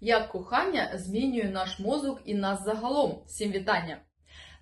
Як кохання змінює наш мозок і нас загалом. Всім вітання!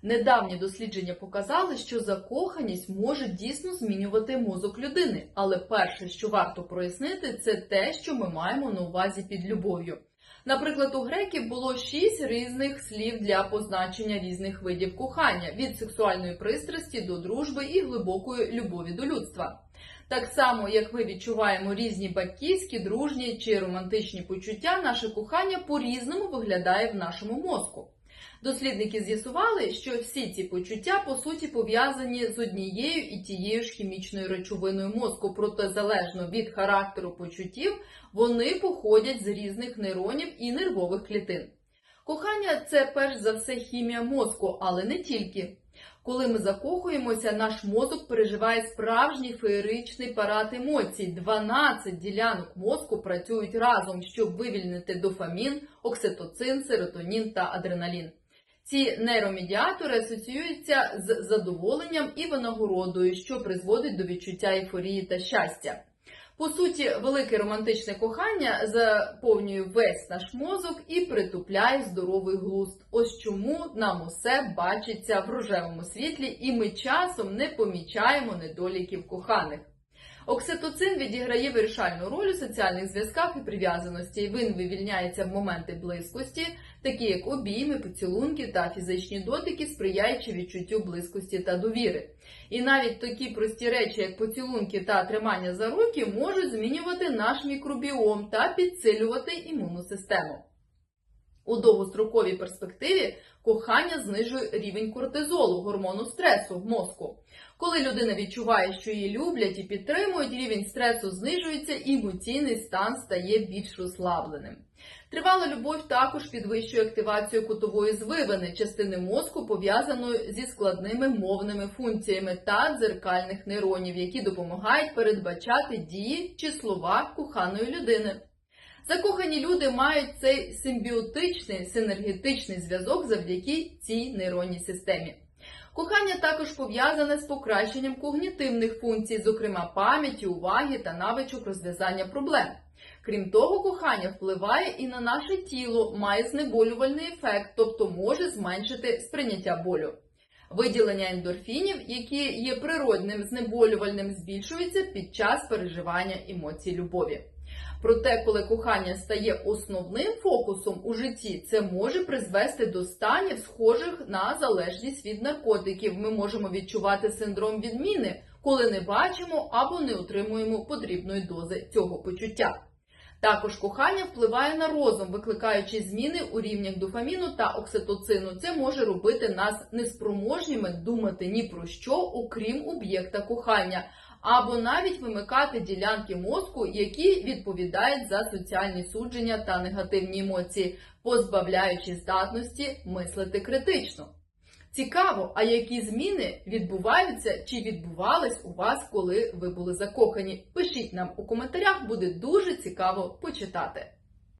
Недавні дослідження показали, що закоханість може дійсно змінювати мозок людини. Але перше, що варто прояснити, це те, що ми маємо на увазі під любов'ю. Наприклад, у греків було шість різних слів для позначення різних видів кохання: від сексуальної пристрасті до дружби і глибокої любові до людства. Так само, як ми відчуваємо різні батьківські, дружні чи романтичні почуття, наше кохання по-різному виглядає в нашому мозку. Дослідники з'ясували, що всі ці почуття по суті пов'язані з однією і тією ж хімічною речовиною мозку, проте залежно від характеру почуттів, вони походять з різних нейронів і нервових клітин. Кохання це перш за все хімія мозку, але не тільки. Коли ми закохуємося, наш мозок переживає справжній феєричний парад емоцій. 12 ділянок мозку працюють разом, щоб вивільнити дофамін, окситоцин, серотонін та адреналін. Ці нейромедіатори асоціюються з задоволенням і винагородою, що призводить до відчуття ейфорії та щастя. По суті, велике романтичне кохання заповнює весь наш мозок і притупляє здоровий глузд. Ось чому нам усе бачиться в рожевому світлі, і ми часом не помічаємо недоліків коханих. Окситоцин відіграє вирішальну роль у соціальних зв'язках і прив'язаності. Він вивільняється в моменти близькості, такі як обійми, поцілунки та фізичні дотики, сприяючи відчуттю близькості та довіри. І навіть такі прості речі, як поцілунки та тримання за руки, можуть змінювати наш мікробіом та підсилювати імунну систему. У довгостроковій перспективі кохання знижує рівень кортизолу, гормону стресу в мозку. Коли людина відчуває, що її люблять і підтримують, рівень стресу знижується і емоційний стан стає більш розслабленим. Тривала любов також підвищує активацію кутової звивини, частини мозку, пов'язаної зі складними мовними функціями та дзеркальних нейронів, які допомагають передбачати дії чи слова коханої людини. Закохані люди мають цей симбіотичний синергетичний зв'язок завдяки цій нейронній системі. Кохання також пов'язане з покращенням когнітивних функцій, зокрема пам'яті, уваги та навичок розв'язання проблем. Крім того, кохання впливає і на наше тіло, має знеболювальний ефект, тобто може зменшити сприйняття болю. Виділення ендорфінів, які є природним знеболювальним, збільшується під час переживання емоцій любові. Проте, коли кохання стає основним фокусом у житті, це може призвести до станів, схожих на залежність від наркотиків. Ми можемо відчувати синдром відміни, коли не бачимо або не отримуємо потрібної дози цього почуття. Також кохання впливає на розум, викликаючи зміни у рівнях дофаміну та окситоцину. Це може робити нас неспроможніми думати ні про що, окрім об'єкта кохання, або навіть вимикати ділянки мозку, які відповідають за соціальні судження та негативні емоції, позбавляючи здатності мислити критично. Цікаво, а які зміни відбуваються чи відбувались у вас, коли ви були закохані? Пишіть нам у коментарях, буде дуже цікаво почитати.